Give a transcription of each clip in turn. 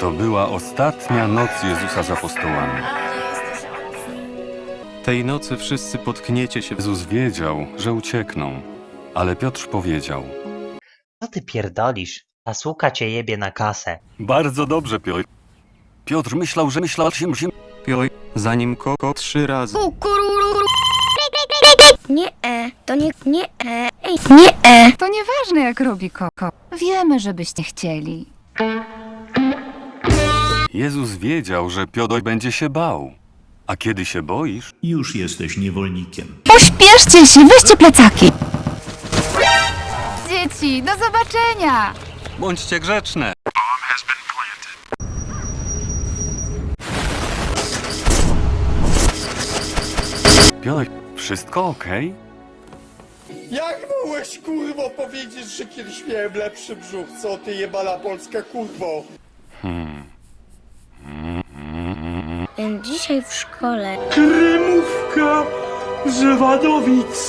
To była ostatnia noc Jezusa z apostołami. Tej nocy wszyscy potkniecie się Jezus wiedział, że uciekną, ale Piotr powiedział: Co ty pierdolisz? Ta suka cię jebie na kasę. Bardzo dobrze, Piotr. Piotr myślał, że myślał się, że Pioj, zanim koko trzy razy. Nie, e, to nie, nie, e, ej, nie, e. To nieważne jak robi koko. Wiemy, żebyście chcieli. Jezus wiedział, że Piotr będzie się bał. A kiedy się boisz, Już jesteś niewolnikiem. Pośpieszcie się, weźcie plecaki. Dzieci, do zobaczenia! bądźcie grzeczne. Piotr, wszystko okej? Jak mogłeś kurwo powiedzieć, że kiedyś miałem lepszy brzuch? Co ty jebana polska kurwo? Dzisiaj w szkole. Krymówka z Wadowic.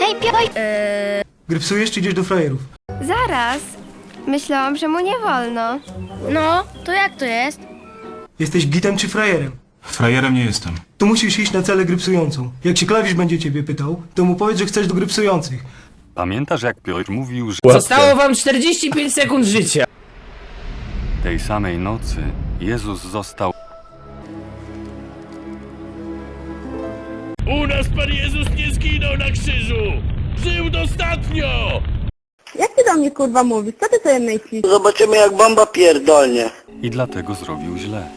Hej, Pioj! Grypsujesz czy idziesz do frajerów? Zaraz. Myślałam, że mu nie wolno. No, to jak to jest? Jesteś gitem czy frajerem? Frajerem nie jestem. Tu musisz iść na celę grypsującą. Jak się klawisz będzie ciebie pytał, to mu powiedz, że chcesz do grypsujących. Pamiętasz, jak Piotr mówił, że Zostało wam 45 sekund życia. tej samej nocy Jezus został U nas Pan Jezus nie zginął na krzyżu! Żył dostatnio! Jak ty do mnie kurwa mówisz? Co ty sobie myślisz? Zobaczymy jak bomba pierdolnie. i dlatego zrobił źle.